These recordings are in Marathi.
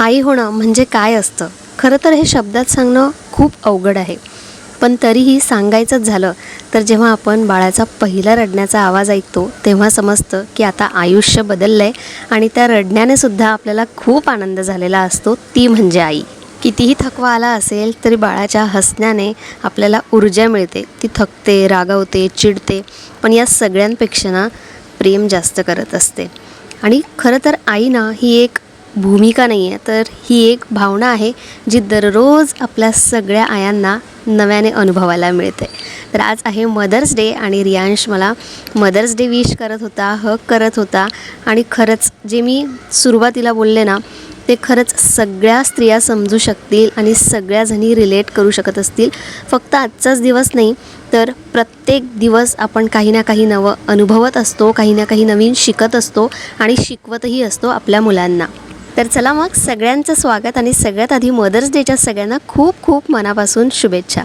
आई होणं म्हणजे काय असतं? खरं तर हे शब्दात सांगणं खूप अवघड आहे. पण तरीही सांगायचंच झालं तर जेव्हा आपण बाळाचा पहिला रडण्याचा आवाज ऐकतो तेव्हा समजतं की आता आयुष्य बदललं आहे आणि त्या रडण्याने सुद्धा आपल्याला खूप आनंद झालेला असतो ती म्हणजे आई. कितीही थकवा आला असेल तरी बाळाच्या हसण्याने आपल्याला ऊर्जा मिळते. ती थकते रागवते चिडते पण या सगळ्यांपेक्षा ना प्रेम जास्त करत असते. आणि खरं तर आई ना ही एक भूमिका नाही आहे तर ही एक भावना आहे जी दररोज आपल्या सगळ्या आयांना नव्याने अनुभवायला मिळते. तर आज आहे मदर्स डे आणि रियांश मला मदर्स डे विश करत होता हक करत होता. आणि खरंच जे मी सुरुवातीला बोलले ना ते खरंच सगळ्या स्त्रिया समजू शकतील आणि सगळ्या जणी रिलेट करू शकत असतील. फक्त आजचाच दिवस नाही तर प्रत्येक दिवस आपण काही ना काही नवं अनुभवत असतो काही ना काही नवीन शिकत असतो आणि शिकवतही असतो आपल्या मुलांना. तर चला मग सगळ्यांचं स्वागत आणि सगळ्यात आधी मदर्स डेच्या सगळ्यांना खूप खूप मनापासून शुभेच्छा.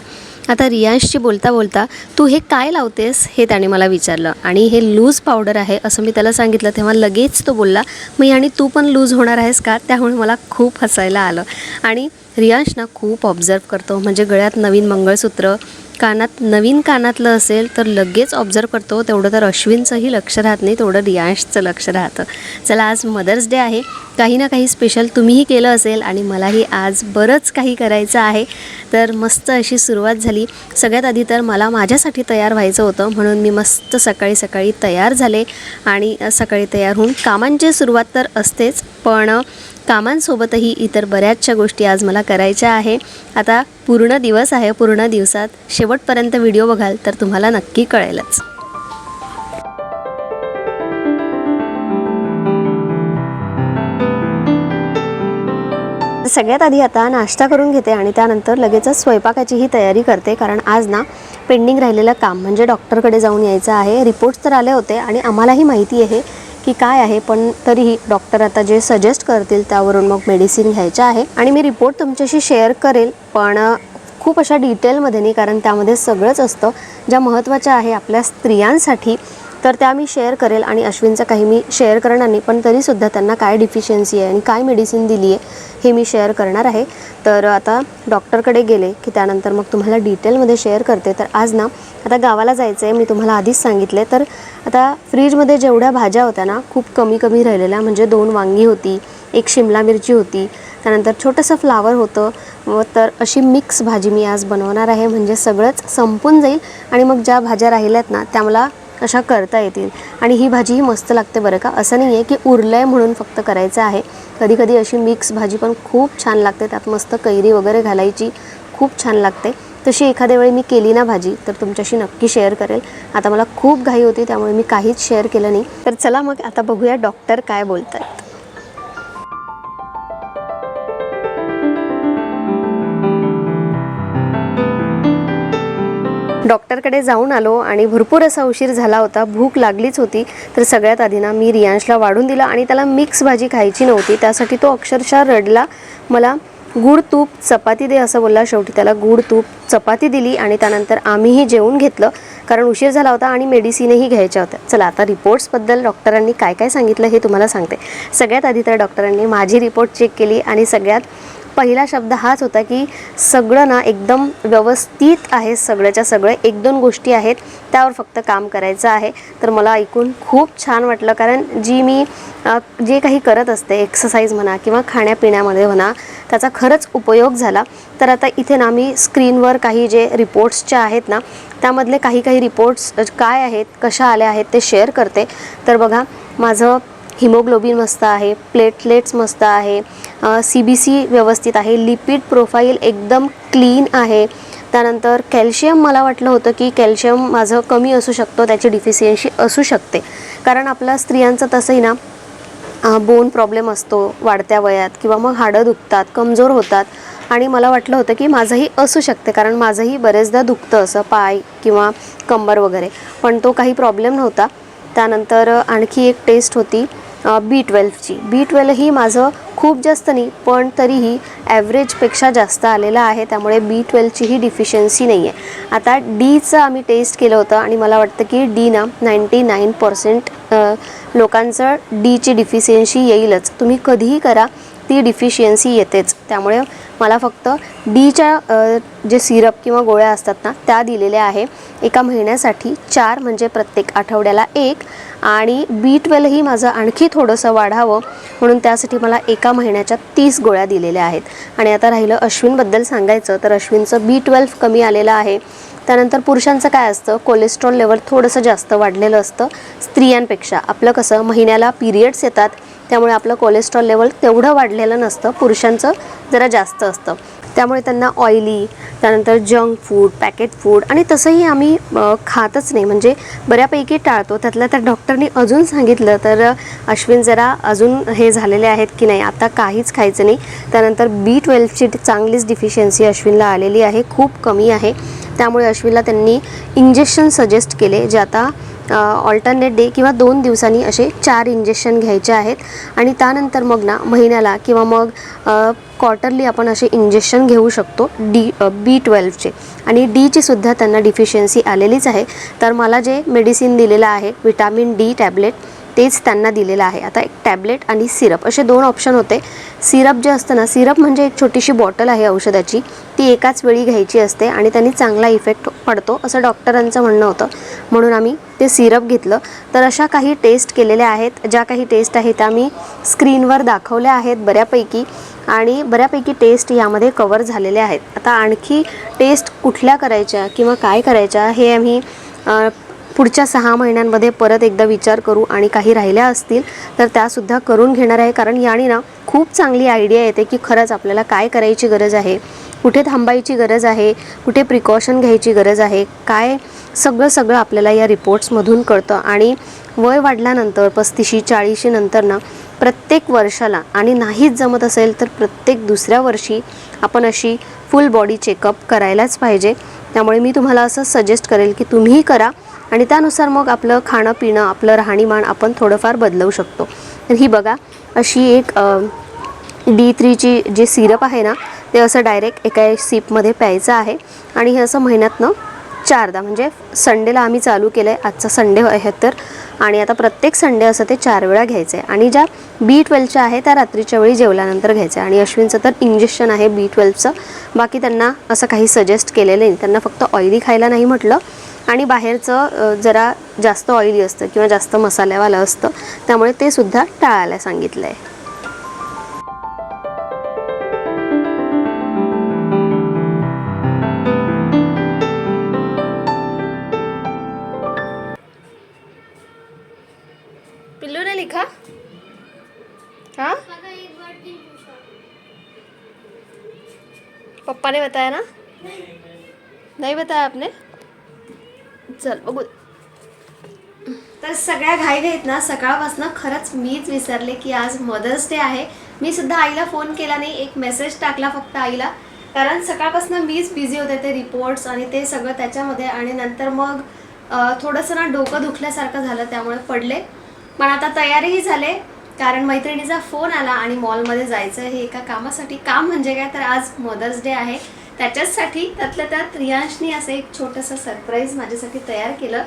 आता रियांशशी बोलता बोलता तू हे काय लावतेस हे त्याने मला विचारलं आणि हे लूज पावडर आहे असं मी त्याला सांगितलं तेव्हा लगेच तो बोलला मी आणि तू पण लूज होणार आहेस का? त्यामुळे मला खूप हसायला आलं. आणि रियांश ना खूप ऑब्झर्व करतो म्हणजे गळ्यात नवीन मंगळसूत्र कानात नवीन कानातलं असेल तर लगेच ऑब्झर्व करतो. तेवढं तर अश्विनचंही लक्ष राहत नाही तेवढं रियांशचं लक्ष राहतं. चला आज मदर्स डे आहे. काही ना काही स्पेशल तुम्हीही केलं असेल आणि मलाही आज बरंच काही करायचं आहे. तर मस्त अशी सुरुवात झाली. सगळ्यात आधी तर मला माझ्यासाठी तयार व्हायचं होतं. म्हणून मी मस्त सकाळी सकाळी तयार झाले. आणि सकाळी तयार होऊन कामांची सुरुवात तर असतेच. पण कामांसोबतही इतर बऱ्याचशा गोष्टी आज मला करायच्या आहे. आता पूर्ण दिवस आहे पूर्ण दिवसात. शेवटपर्यंत व्हिडिओ बघाल तर तुम्हाला नक्की कळेलच. सगळ्यात आधी आता नाश्ता करून घेते आणि त्यानंतर लगेचच स्वयंपाकाचीही तयारी करते. कारण आज ना पेंडिंग राहिलेलं काम म्हणजे डॉक्टरकडे जाऊन यायचं आहे. रिपोर्ट्स तर आले होते आणि आम्हालाही माहिती आहे की काय आहे पण तरीही डॉक्टर आता जे सजेस्ट करतील त्यावरून मग मेडिसिन घ्यायचं आहे. आणि मी रिपोर्ट तुमच्याशी शेअर करेल पण खूप अशा डिटेलमध्ये नाही कारण त्यामध्ये सगळंच असतं. ज्या महत्त्वाच्या आहे आपल्या स्त्रियांसाठी तर त्या मी शेअर करेल आणि अश्विनचं काही मी शेअर करणार नाही पण तरीसुद्धा त्यांना काय डिफिशियन्सी आहे आणि काय मेडिसिन दिली आहे हे मी शेअर करणार आहे. तर आता डॉक्टरकडे गेले की त्यानंतर मग तुम्हाला डिटेलमध्ये शेअर करते. तर आज ना आता गावाला जायचं आहे मी तुम्हाला आधीच सांगितले तर आता फ्रीजमध्ये जेवढ्या भाज्या होत्या ना खूप कमी कमी राहिलेल्या म्हणजे दोन वांगी होती एक शिमला मिरची होती त्यानंतर छोटंसं फ्लावर होतं. व तर अशी मिक्स भाजी मी आज बनवणार आहे म्हणजे सगळंच संपून जाईल. आणि मग ज्या भाज्या राहिल्यात ना त्या मला अशा करता येतील. आणि ही भाजीही मस्त लागते बरं का. असं नाही आहे की उरलं आहे म्हणून फक्त करायचं आहे. कधी कधी अशी मिक्स भाजी पण खूप छान लागते. त्यात मस्त कैरी वगैरे घालायची खूप छान लागते. तशी एखाद्या वेळी मी केली ना भाजी तर तुमच्याशी नक्की शेअर करेल. आता मला खूप घाई होती त्यामुळे मी काहीच शेअर केलं नाही. तर चला मग आता बघूया डॉक्टर काय बोलतात डॉक्टरकडे जाऊन आलो आणि भरपूर असा उशीर झाला होता. भूक लागलीच होती. तर सगळ्यात आधी ना मी रियांशला वाढून दिला आणि त्याला मिक्स भाजी खायची नव्हती. त्यासाठी तो अक्षरशः रडला. मला गुड तूप चपाती दे असं बोलला शेवटी. त्याला गुड तूप चपाती दिली आणि त्यानंतर आम्हीही जेवून घेतलं. कारण उशीर झाला होता आणि मेडिसिनही घ्यायच्या होत्या. चला आता रिपोर्ट्सबद्दल डॉक्टरांनी काय काय सांगितलं हे तुम्हाला सांगते. सगळ्यात आधी तर डॉक्टरांनी माझी रिपोर्ट चेक केली आणि सगळ्यात पहिला शब्द हाच होता की सगळं ना एकदम व्यवस्थित आहे सगळ्याच्या सगळे. एक दोन गोष्टी आहेत त्यावर फक्त काम करायचं आहे. तर मला ऐकून खूप छान वाटलं. कारण जी मी जे काही करत असते एक्सरसाइज म्हणा किंवा खाण्यापिण्यामध्ये म्हणा त्याचा खरंच उपयोग झाला. तर आता इथे ना मी स्क्रीनवर काही जे रिपोर्ट्सचे आहेत ना त्यामधले काही काही रिपोर्ट्स काय आहेत कशा आल्या आहेत ते शेअर करते. तर बघा माझं हिमोग्लोबिन मस्त आहे प्लेटलेट्स मस्त आहे सी बी सी व्यवस्थित आहे लिपिड प्रोफाईल एकदम क्लीन आहे. त्यानंतर कॅल्शियम मला वाटलं होतं की कॅल्शियम माझं कमी असू शकतो त्याची डिफिशियन्सी असू शकते. कारण आपल्या स्त्रियांचं तसंही ना बोन प्रॉब्लेम असतो वाढत्या वयात किंवा मग हाडं दुखतात कमजोर होतात. आणि मला वाटलं होतं की माझंही असू शकते कारण माझंही बरेचदा दुखतं असं पाय किंवा कंबर वगैरे. पण तो काही प्रॉब्लेम नव्हता. त्यानंतर आणखी एक टेस्ट होती. बी ट्वेल्वची बी ट्वेल्व ही माझं खूप जास्त नाही पण तरीही ॲव्हरेजपेक्षा जास्त आलेलं आहे त्यामुळे बी ट्वेल्वचीही डिफिशियन्सी नाही आहे. आता डीचं आम्ही टेस्ट केलं होतं आणि मला वाटतं की डी ना नाईंटी नाईन पर्सेंट लोकांचं डीची डिफिशियन्सी येईलच. तुम्ही कधीही करा ती डिफिशियन्सी येतेच. त्यामुळे मला फक्त डीच्या जे सिरप किंवा गोळ्या असतात ना त्या दिलेल्या आहे. एका महिन्यासाठी चार म्हणजे प्रत्येक आठवड्याला एक. आणि बी ट्वेल्वही माझं आणखी थोडंसं वाढावं म्हणून त्यासाठी मला एका महिन्याच्या तीस गोळ्या दिलेल्या आहेत. आणि आता राहिलं अश्विनबद्दल सांगायचं तर अश्विनचं बी ट्वेल्व कमी आलेलं आहे. त्यानंतर पुरुषांचं काय असतं कोलेस्ट्रॉल लेवल थोडंसं जास्त वाढलेलं असतं स्त्रियांपेक्षा. आपलं कसं महिन्याला पिरियड्स येतात. त्यामुळे आपलं कोलेस्ट्रॉल लेवल तेवढं वाढलेलं नसतं. पुरुषांचं जरा जास्त असतं. त्यामुळे त्यांना ऑइली त्यानंतर जंक फूड पॅकेट फूड आणि तसंही आम्ही खातच नाही. म्हणजे बऱ्यापैकी टाळतो. त्यातल्या त्या डॉक्टरनी अजून सांगितलं तर अश्विन जरा अजून हे झालेले आहेत की नाही? आता काहीच खायचं नाही. त्यानंतर बी ट्वेल्वची चांगलीच डिफिशियन्सी अश्विनला आलेली आहे. खूप कमी आहे. त्यामुळे अश्विनला त्यांनी इंजेक्शन सजेस्ट केले जे आता ऑल्टरनेट डे किंवा दोन दिवसांनी असे चार इंजेक्शन घ्यायचे आहेत. आणि त्यानंतर मग ना महिन्याला किंवा मग क्वार्टरली आपण असे इंजेक्शन घेऊ शकतो डी बी ट्वेल्वचे आणि डीची सुद्धा त्यांना डिफिशियन्सी आलेलीच आहे. तर मला जे मेडिसिन दिलेलं आहे विटॅमिन डी टॅबलेट तेच त्यांना दिलेलं आहे. आता एक टॅबलेट आणि सिरप असे दोन ऑप्शन होते. सिरप जे असतं ना सिरप म्हणजे एक छोटीशी बॉटल आहे औषधाची. ती एकाच वेळी घ्यायची असते आणि त्यांनी चांगला इफेक्ट पडतो असं डॉक्टरांचं म्हणणं होतं. म्हणून आम्ही ते सिरप घेतलं. तर अशा काही टेस्ट केलेल्या आहेत. ज्या काही टेस्ट आहेत त्या मी स्क्रीनवर दाखवल्या आहेत बऱ्यापैकी आणि बऱ्यापैकी टेस्ट यामध्ये कवर झालेल्या आहेत. आता आणखी टेस्ट कुठल्या करायच्या किंवा काय करायच्या हे आम्ही पुढच्या सहा महिन्यांमध्ये परत एकदा विचार करू आणि काही राहिल्या असतील तर त्यासुद्धा करून घेणार आहे. कारण याने ना खूप चांगली आयडिया येते की खरंच आपल्याला काय करायची गरज आहे कुठे थांबायची गरज आहे कुठे प्रिकॉशन घ्यायची गरज आहे काय सगळं सगळं आपल्याला या रिपोर्ट्समधून कळतं. आणि वय वाढल्यानंतर पस्तीशी चाळीशी नंतर ना प्रत्येक वर्षाला आणि नाहीच जमत असेल तर प्रत्येक दुसऱ्या वर्षी आपण अशी फुल बॉडी चेकअप करायलाच पाहिजे. त्यामुळे मी तुम्हाला असं सजेस्ट करेल की तुम्हीही करा. आणि त्यानुसार मग आपलं खाणं पिणं आपलं राहणीमान आपण थोडंफार बदलवू शकतो. तर ही बघा अशी एक डी थ्रीची जे सिरप आहे ना ते असं डायरेक्ट एका सिपमध्ये प्यायचं आहे. आणि हे असं महिन्यातनं चारदा म्हणजे संडेला आम्ही चालू केलं आहे आजचा संडे आहे तर. आणि आता प्रत्येक संडे असं ते चार वेळा घ्यायचं आहे आणि ज्या बी ट्वेल्वच्या आहे त्या रात्रीच्या वेळी जेवल्यानंतर घ्यायचं आहे आणि अश्विनचं तर इंजेक्शन आहे बी ट्वेल्वचं बाकी त्यांना असं काही सजेस्ट केलेलं नाही. त्यांना फक्त ऑइली खायला नाही म्हटलं. आणि बाहेरचं जरा जास्त ऑइली असतं किंवा जास्त मसाल्यावालं असतं त्यामुळे ते सुद्धा टाळायला सांगितलं आहे पिल्लू ने लिखा. हाँ? पप्पा ने बताया ना? नहीं बताया आपने? चल बघू. तर सगळ्या घाई घाईत ना सकाळपासून खरंच मीच विसरले की आज मदर्स डे आहे. मी सुद्धा आईला फोन केला नाही एक मेसेज टाकला फक्त आईला. कारण सकाळपासून मीच बिझी होते ते रिपोर्ट्स आणि ते सगळं त्याच्यामध्ये आणि नंतर मग थोडंसं ना डोकं दुखल्यासारखं झालं त्यामुळे पडले. पण आता तयारीही झाले कारण मैत्रिणीचा फोन आला आणि मॉलमध्ये जायचं हे एका कामासाठी. काम म्हणजे काय? तर आज मदर्स डे आहे. त्याच्याचसाठी त्यातल्या त्यात रियांशनी असं एक छोटंसं सरप्राईज माझ्यासाठी तयार केलं.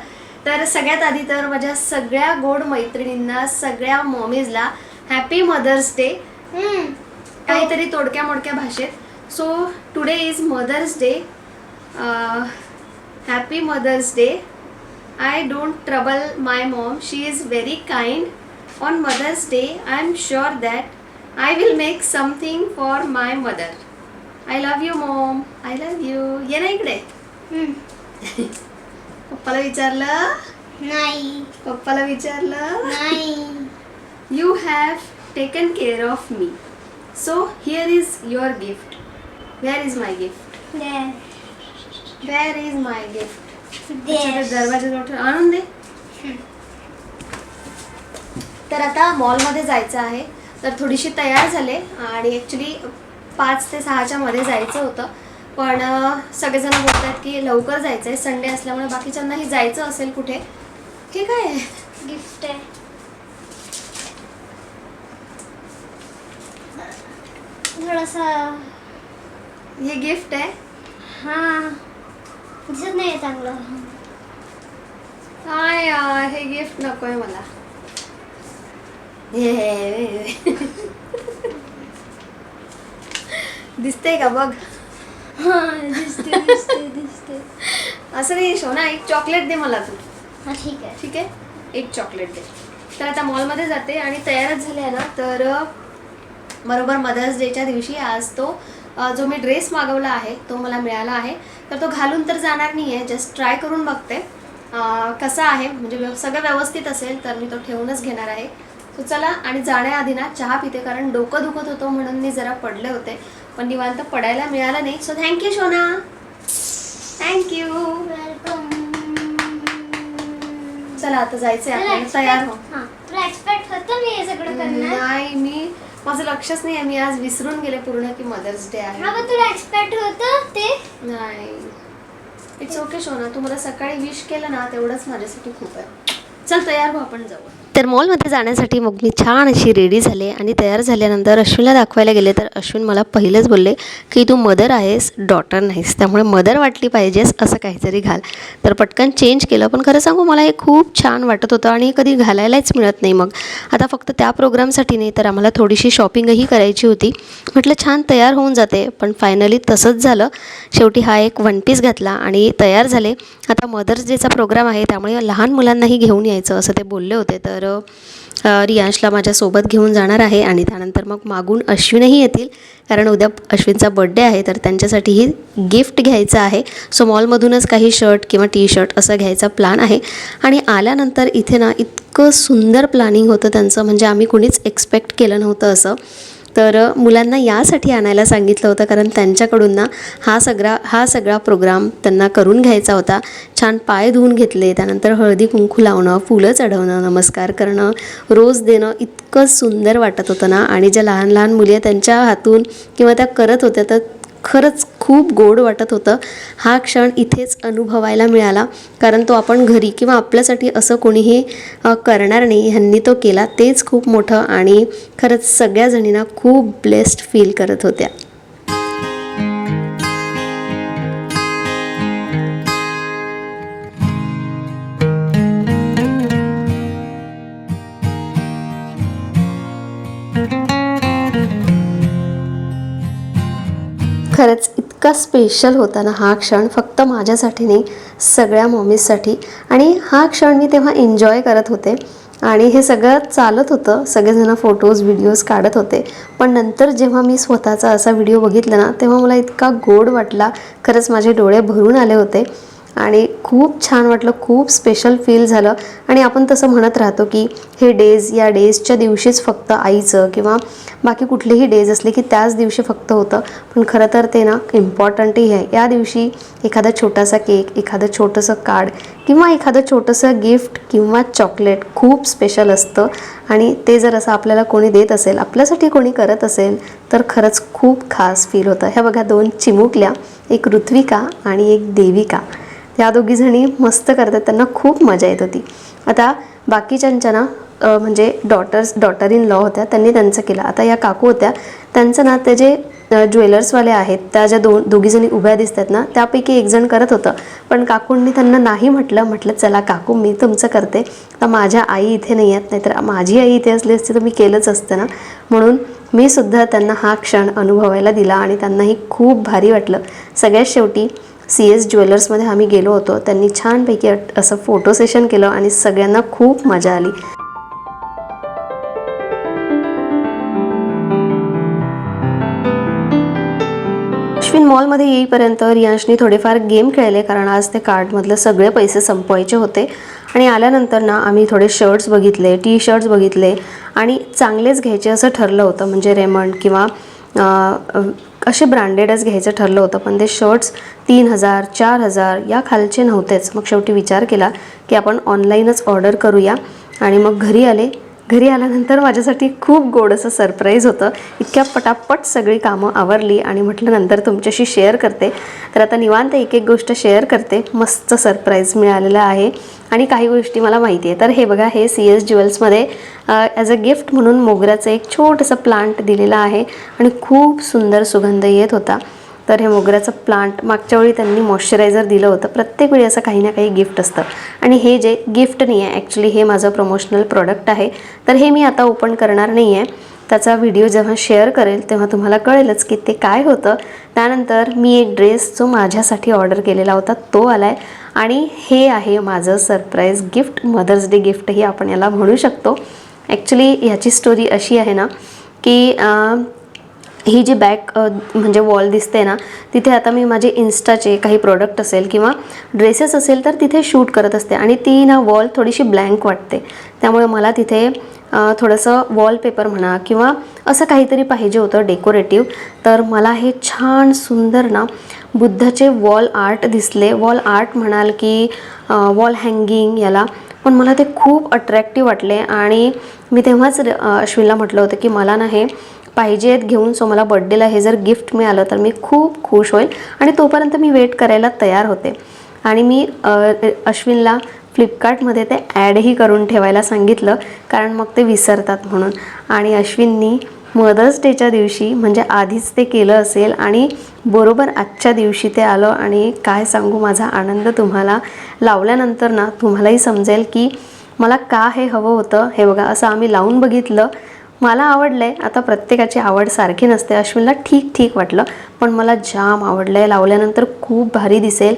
तर सगळ्यात आधी तर माझ्या सगळ्या गोड मैत्रिणींना सगळ्या मॉमीजला हॅपी मदर्स डे काहीतरी तोडक्या मोडक्या भाषेत. So today is mother's day happy mother's day I don't trouble my mom she is very kind on mother's day I am sure that I will make something for my mother I love you mom I love you ये ना इकडे. पप्पाला विचारलं? नाही. पप्पाला विचारलं? नाही. You have taken care of me so here is your gift where is my gift where is my gift दरवाजा आणून दे. तर आता मॉलमध्ये जायचं आहे. तर थोडीशी तयार झाले. आणि ॲक्च्युली पाच ते सहाच्या मध्ये जायचं होतं. पण सगळेजण बोलत आहेत की लवकर जायचं आहे संडे असल्यामुळे बाकीच्यांनाही जायचं असेल कुठे. हे काय? आहे. गिफ्ट आहे थोडासा हे गिफ्ट आहे? हा. दिसत नाही चांगलं. काय हे गिफ्ट नकोय मला. हे. दिसते का बघ? दिसते दिसते दिसते. असं नाही शोना एक चॉकलेट दे मला तू. हा ठीक आहे. ठीक आहे? एक चॉकलेट दे. तर आता मॉलमध्ये जाते आणि तयारच झाले आहे ना तर बरोबर मदर्स डेच्या दिवशी आज तो जो मी ड्रेस मागवला आहे तो मला मिळाला आहे. तर तो घालून तर जाणार नाही आहे जस्ट ट्राय करून बघते. कसा आहे? म्हणजे व्यव सगळं व्यवस्थित असेल तर मी तो ठेवूनच घेणार आहे. सो चला आणि जाण्याआधी ना चहा पिते कारण डोकं दुखत होतं म्हणून मी जरा पडले होते. पण निवांत पडायला मिळालं नाही. सो थँक्यू शोना थँक्यू वेलकम चला आता जायचंय आपल्याला. तयार हो. हा तुला एक्सपेक्ट होतं मी हे सगळं करणार? नाही मी माझं लक्षच नाही आहे मी आज विसरून गेले पूर्ण की मदर्स डे आहे. हा पण तुला एक्सपेक्ट होतं ते? नाही. इट्स ओके शोना तू मला सकाळी विश केलं ना तेवढंच माझ्यासाठी खूप आहे. चल तयार हो आपण जाऊ. तर मॉलमध्ये जाण्यासाठी मग मी छान अशी रेडी झाले आणि तयार झाल्यानंतर अश्विनला दाखवायला गेले तर अश्विन मला पहिलेच बोलले की तू मदर आहेस डॉटर नाहीस त्यामुळे मदर वाटली पाहिजेस असं काहीतरी घाल. तर पटकन चेंज केलं. पण खरं सांगू मला हे खूप छान वाटत होतं आणि कधी घालायलाच मिळत नाही मग. आता फक्त त्या प्रोग्रामसाठी नाही तर आम्हाला थोडीशी शॉपिंगही करायची होती. म्हटलं छान तयार होऊन जाते. पण फायनली तसंच झालं. शेवटी हा एक वन पीस घातला आणि तयार झाले. आता मदर्स डेचा प्रोग्राम आहे त्यामुळे लहान मुलांनाही घेऊन यायचं असं ते बोलले होते. तर अ, रियांशला माझ्यासोबत घेऊन जाणार आहे आणि त्यानंतर मग मागून अश्विनही येतील. कारण उद्या अश्विनचा बड्डे आहे तर त्यांच्यासाठीही गिफ्ट घ्यायचं आहे. सो मॉलमधूनच काही शर्ट किंवा टी शर्ट असं घ्यायचा प्लॅन आहे. आणि आल्यानंतर इथे ना इतकं सुंदर प्लॅनिंग होतं त्यांचं. म्हणजे आम्ही कुणीच एक्सपेक्ट केलं नव्हतं असं. तर मुलांना यासाठी आणायला सांगितलं होतं कारण त्यांच्याकडून ना हा सगळा हा सगळा प्रोग्राम त्यांना करून घ्यायचा होता. छान पाय धुवून घेतले त्यानंतर हळदी कुंकू लावणं फुलं चढवणं नमस्कार करणं रोज देणं इतकं सुंदर वाटत होतं ना. आणि ज्या लहान लहान मुली आहेत त्यांच्या हातून किंवा त्या करत होत्या तर खरंच खूप गोड वाटत होतं. हा क्षण इथेच अनुभवायला मिळाला. कारण तो आपण घरी किंवा आपल्यासाठी असं कोणीही करणार नाही. ह्यांनी तो केला. तेच खूप मोठं आणि खरंच सगळ्या जणींना खूप ब्लेस्ड फील करत होत्या. खरंच इतका स्पेशल होता ना हा क्षण फक्त माझ्यासाठी नाही सगळ्या मॉमीजसाठी आणि हा क्षण मी तेव्हा एन्जॉय करत होते. आणि हे सगळं चालत होतं. सगळेजण फोटोज व्हिडिओज काढत होते. पण नंतर जेव्हा मी स्वतःचा असा व्हिडिओ बघितला ना तेव्हा मला इतका गोड वाटला. खरंच माझे डोळे भरून आले होते. आणि खूप छान वाटलं खूप स्पेशल फील झालं. आणि आपण तसं म्हणत राहतो की हे डेज या डेजच्या दिवशीच फक्त आईचं किंवा बाकी कुठलेही डेज असले की त्याच दिवशी फक्त होतं. पण खरं तर ते ना इम्पॉर्टंटही आहे. या दिवशी एखादा छोटासा केक एखादं छोटंसं कार्ड किंवा एखादं छोटंसं गिफ्ट किंवा चॉकलेट खूप स्पेशल असतं. आणि ते जर असं आपल्याला कोणी देत असेल आपल्यासाठी कोणी करत असेल तर खरंच खूप खास फील होतं. ह्या बघा दोन चिमुकल्या एक ऋत्विका आणि एक देविका. या दोघीजणी मस्त करतात. त्यांना खूप मजा येत होती. आता बाकीच्यांच्या ना म्हणजे डॉटर्स डॉटर इन लॉ होत्या त्यांनी त्यांचं केलं. आता या काकू होत्या त्यांचं ना ते जे ज्वेलर्सवाले आहेत त्या ज्या दोन दोघीजणी उभ्या दिसतात ना त्यापैकी एक जण करत होतं. पण काकूंनी त्यांना नाही म्हटलं म्हटलं चला काकू मी तुमचं करते. तर माझ्या आई इथे नाही आहेत नाहीतर माझी आई इथे असली असते तर मी केलंच असतं ना. म्हणून मी सुद्धा त्यांना हा क्षण अनुभवायला दिला आणि त्यांनाही खूप भारी वाटलं. सगळ्यात शेवटी सी एस ज्वेलर्समध्ये आम्ही गेलो होतो. त्यांनी छानपैकी असं फोटो सेशन केलं आणि सगळ्यांना खूप मजा आली. अश्विन मॉलमध्ये येईपर्यंत रियांशनी थोडेफार गेम खेळले कारण आज ते कार्डमधले सगळे पैसे संपवायचे होते. आणि आल्यानंतर ना आम्ही थोडे शर्ट्स बघितले टी शर्ट्स बघितले आणि चांगलेच घ्यायचे असं ठरलं होतं. म्हणजे रेमंड किंवा असे ब्रँडेडच घ्यायचं ठरलं होतं पण ते शर्ट्स तीन हजार चार हजार या खालचे नव्हतेच. मग शेवटी विचार केला की आपण ऑनलाईनच ऑर्डर करूया. आणि मग घरी आले घरी आल्यानंतर माझ्यासाठी खूप गोड असं सरप्राईज होतं. इतक्या पटापट सगळी कामं आवरली आणि म्हटलं नंतर तुमच्याशी शेअर करते. तर आता निवांत एक एक गोष्ट शेअर करते. मस्त सरप्राईज मिळालेलं आहे. आणि काही गोष्टी मला माहिती आहे. तर हे बघा हे सी एस ज्युवेल्समध्ये ॲज अ गिफ्ट म्हणून मोगऱ्याचं एक छोटंसं प्लांट दिलेलं आहे. आणि खूप सुंदर सुगंध येत होता. तर हे मोगऱ्याचं प्लांट मागच्या वेळी त्यांनी मॉइश्चरायझर दिलं होतं. प्रत्येक वेळी असं काही ना काही गिफ्ट असतं. आणि हे जे गिफ्ट नाही आहे ॲक्च्युली हे माझं प्रमोशनल प्रॉडक्ट आहे. तर हे मी आता ओपन करणार नाही आहे त्याचा व्हिडिओ जेव्हा शेअर करेल तेव्हा तुम्हाला कळेलच की ते काय होतं. त्यानंतर मी एक ड्रेस जो माझ्यासाठी ऑर्डर केलेला होता तो आला आहे आणि हे आहे माझं सरप्राईज गिफ्ट मदर्स डे गिफ्टही आपण याला म्हणू शकतो. ॲक्च्युली ह्याची स्टोरी अशी आहे ना की ही जी बॅक म्हणजे वॉल दिसते ना तिथे आता मी माझे इन्स्टाचे काही प्रोडक्ट असेल किंवा ड्रेसेस असेल तर तिथे शूट करत असते. आणि ती ना वॉल थोडीशी ब्लँक वाटते. त्यामुळे मला तिथे थोडंसं वॉलपेपर म्हणा किंवा असं काहीतरी पाहिजे होतं डेकोरेटिव्ह तर मला हे छान सुंदर ना बुद्धाचे वॉल आर्ट दिसले. वॉल आर्ट म्हणाल की वॉल हँगिंग याला. पण मला ते खूप अट्रॅक्टिव्ह वाटले. आणि मी तेव्हाच अश्विनला म्हटलं होतं की मला ना हे पाहिजेत घेऊन. सो मला बड्डेला हे जर गिफ्ट मिळालं तर मी खूप खुश होईल. आणि तोपर्यंत मी वेट करायला तयार होते. आणि मी अश्विनला फ्लिपकार्टमध्ये ते ॲडही करून ठेवायला सांगितलं कारण मग ते विसरतात म्हणून. आणि अश्विननी मदर्स डेच्या दिवशी म्हणजे आधीच ते केलं असेल आणि बरोबर आजच्या दिवशी ते आलं. आणि काय सांगू माझा आनंद तुम्हाला लावल्यानंतर ना तुम्हालाही समजेल की मला का हे हवं होतं. हे बघा असं आम्ही लावून बघितलं. मला आवडलं आहे आता प्रत्येकाची आवड सारखी नसते. अश्विनला ठीक ठीक वाटलं. पण मला जाम आवडलं आहे लावल्यानंतर खूप भारी दिसेल.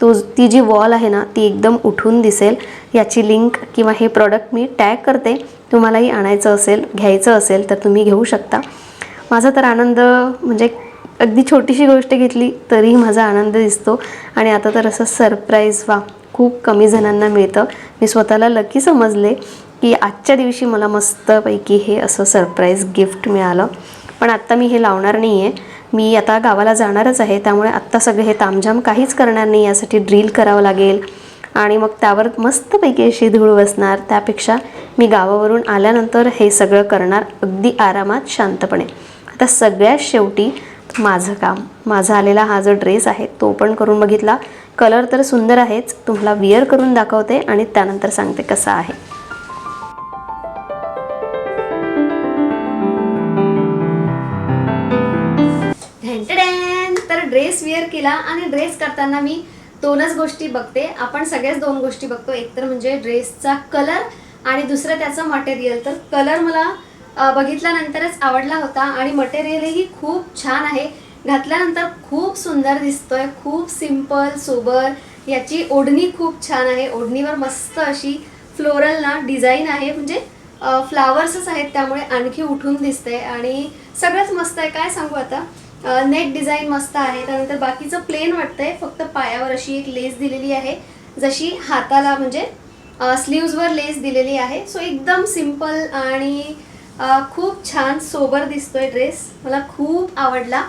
तो ती जी वॉल आहे ना ती एकदम उठून दिसेल. याची लिंक किंवा हे प्रॉडक्ट मी टॅग करते. तुम्हालाही आणायचं असेल घ्यायचं असेल तर तुम्ही घेऊ शकता. माझा तर आनंद म्हणजे अगदी छोटीशी गोष्ट घेतली तरीही माझा आनंद दिसतो. आणि आता तर असं सरप्राईज वा खूप कमी जणांना मिळतं. मी स्वतःला लकी समजले. की आजच्या दिवशी मला मस्तपैकी हे असं सरप्राईज गिफ्ट मिळालं. पण आत्ता मी हे लावणार नाही आहे मी आता गावाला जाणारच आहे त्यामुळे आत्ता सगळे हे तामझाम काहीच करणार नाही यासाठी ड्रिल करावं लागेल. आणि मग त्यावर मस्तपैकी अशी धूळ बसणार. त्यापेक्षा मी गावावरून आल्यानंतर हे सगळं करणार अगदी आरामात शांतपणे. आता सगळ्यात शेवटी माझं काम माझा आलेला हा जो ड्रेस आहे तो पण करून बघितला. कलर तर सुंदर आहेच. तुम्हाला विअर करून दाखवते आणि त्यानंतर सांगते कसा आहे. ड्रेस वेअर केला आणि ड्रेस करताना मी दोनच गोष्टी बघते. आपण सगळ्याच दोन गोष्टी बघतो. एक तर म्हणजे ड्रेसचा कलर आणि दुसरं त्याचं मटेरियल तर कलर मला बघितल्यानंतरच आवडला होता आणि मटेरियलही खूप छान आहे. घातल्यानंतर खूप सुंदर दिसतोय. खूप सिंपल सोबर याची ओढणी खूप छान आहे. ओढणीवर मस्त अशी फ्लोरल ना डिझाईन आहे. म्हणजे फ्लावर्सच आहेत त्यामुळे आणखी उठून दिसते आणि सगळंच मस्त आहे. काय सांगू आता? नेट डिझाईन मस्त आहे. त्यानंतर बाकीचं प्लेन वाटतंय. फक्त पायावर अशी एक लेस दिलेली आहे. जशी हाताला म्हणजे स्लीव्जवर लेस दिलेली आहे. सो एकदम सिंपल आणि खूप छान सोबर दिसतोय ड्रेस. मला खूप आवडला.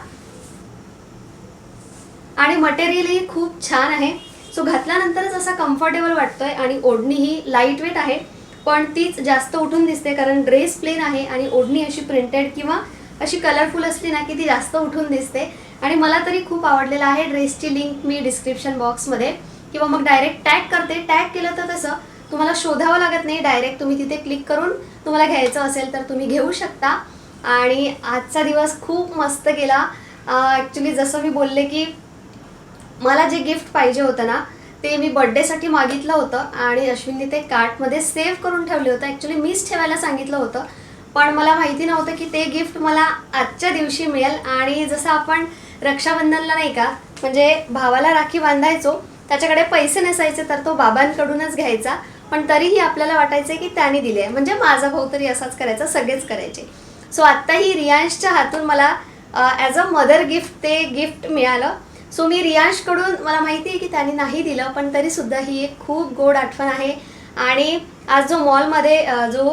आणि मटेरियलही खूप छान आहे. सो घातल्यानंतरच असा कम्फर्टेबल वाटतोय आणि ओढणी ही लाइट वेट आहे. पण तीच जास्त उठून दिसते कारण ड्रेस प्लेन आहे आणि ओढणी अशी प्रिंटेड किंवा अशी कलरफुल असली ना की ती जास्त उठून दिसते. आणि मला तरी खूप आवडलेला आहे ड्रेसची लिंक मी डिस्क्रिप्शन बॉक्समध्ये किंवा मग डायरेक्ट टॅग करते. टॅग केलं तर तसं तुम्हाला शोधावं लागत नाही. डायरेक्ट तुम्ही तिथे क्लिक करून तुम्हाला घ्यायचं असेल तर तुम्ही घेऊ शकता. आणि आजचा दिवस खूप मस्त गेला. ॲक्च्युली जसं मी बोलले की मला जे गिफ्ट पाहिजे होतं ना ते मी बड्डेसाठी मागितलं होतं. आणि अश्विनने ते कार्टमध्ये सेव्ह करून ठेवले होतं. ॲक्च्युली मीच ठेवायला सांगितलं होतं. पण मला माहिती नव्हतं की ते गिफ्ट मला आजच्या दिवशी मिळेल. आणि जसं आपण रक्षाबंधनला नाही का म्हणजे भावाला राखी बांधायचो त्याच्याकडे पैसे नसायचे तर तो बाबांकडूनच घ्यायचा. पण तरीही आपल्याला वाटायचं की त्याने दिले म्हणजे माझा भाऊ तरी असाच करायचा सगळेच करायचे. सो आत्ताही रियांशच्या हातून मला ॲज अ मदर गिफ्ट ते गिफ्ट मिळालं. सो मी रियांशकडून मला माहिती आहे की त्याने नाही दिलं पण तरीसुद्धा ही एक खूप गोड आठवण आहे. आणि आज जो मॉलमध्ये जो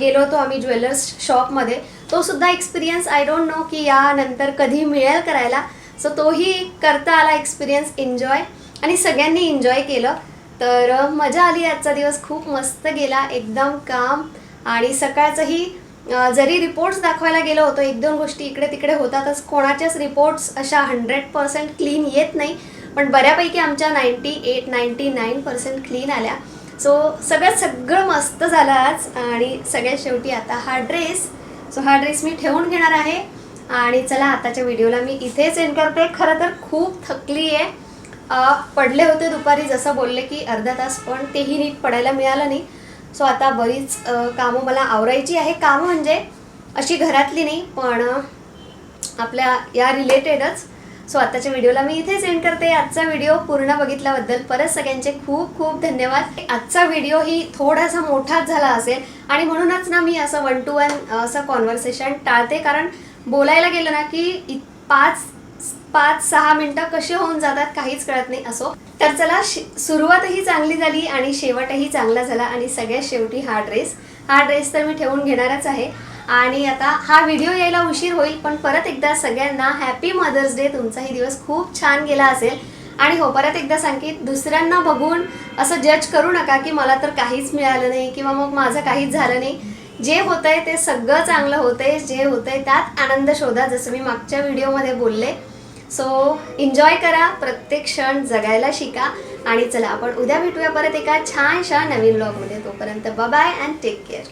गेलो होतो आम्ही ज्वेलर्स शॉपमध्ये तो सुद्धा एक्सपिरियन्स आय डोंट नो की यानंतर कधी मिळेल करायला. सो तोही करता आला एक्सपिरियन्स एन्जॉय आणि सगळ्यांनी एन्जॉय केलं. तर मजा आली आजचा दिवस. खूप मस्त गेला एकदम काम आणि सकाळचंही जरी रिपोर्ट्स दाखवायला गेलो होतो एक दोन गोष्टी इकडे तिकडे होतातच कोणाच्याच रिपोर्ट्स अशा हंड्रेड पर्सेंट क्लीन येत नाही. पण बऱ्यापैकी आमच्या ninety eight ninety nine percent clean आल्या. सो सगळं सगळं मस्त झालं आज आणि सगळ्यात शेवटी आता हा ड्रेस सो हा ड्रेस मी ठेवून घेणार आहे आणि चला आताच्या व्हिडिओला मी इथेच एंड करते. खरं तर खूप थकली आहे. पडले होते दुपारी जसं बोलले की अर्धा तास पण तेही नीट पडायला मिळालं नाही. सो आता बरीच कामं मला आवरायची आहे. कामं म्हणजे अशी घरातली नाही पण आपल्या या रिलेटेडच सो आताच्या व्हिडिओला मी इथेच एंड करते. आजचा व्हिडिओ पूर्ण बघितल्याबद्दल परत सगळ्यांचे खूप खूप धन्यवाद. आजचा व्हिडिओ ही थोडासा मोठाच झाला असेल आणि म्हणूनच ना मी असं वन टू वन असं कॉन्व्हर्सेशन टाळते. कारण बोलायला गेलं ना की पाच पाच सहा मिनटं कसे होऊन जातात काहीच कळत नाही असो. तर चला सुरुवातही चांगली झाली आणि शेवटही चांगला झाला आणि सगळ्यात शेवटी हा ड्रेस. हा ड्रेस तर मी ठेवून घेणारच आहे. आणि आता हा व्हिडिओ यायला उशीर होईल पण परत एकदा सगळ्यांना हॅपी मदर्स डे तुमचाही दिवस खूप छान गेला असेल. आणि हो परत एकदा सांगित दुसऱ्यांना बघून असं जज करू नका की मला तर काहीच मिळालं नाही किंवा मग माझं काहीच झालं नाही. जे होतंय ते सगळं चांगलं होतंय. जे होतंय त्यात आनंद शोधा जसं मी मागच्या व्हिडिओमध्ये बोलले. सो एन्जॉय करा प्रत्येक क्षण जगायला शिका. आणि चला आपण उद्या भेटूया परत एका छानशा नवीन ब्लॉगमध्ये तोपर्यंत बाय अँड टेक केअर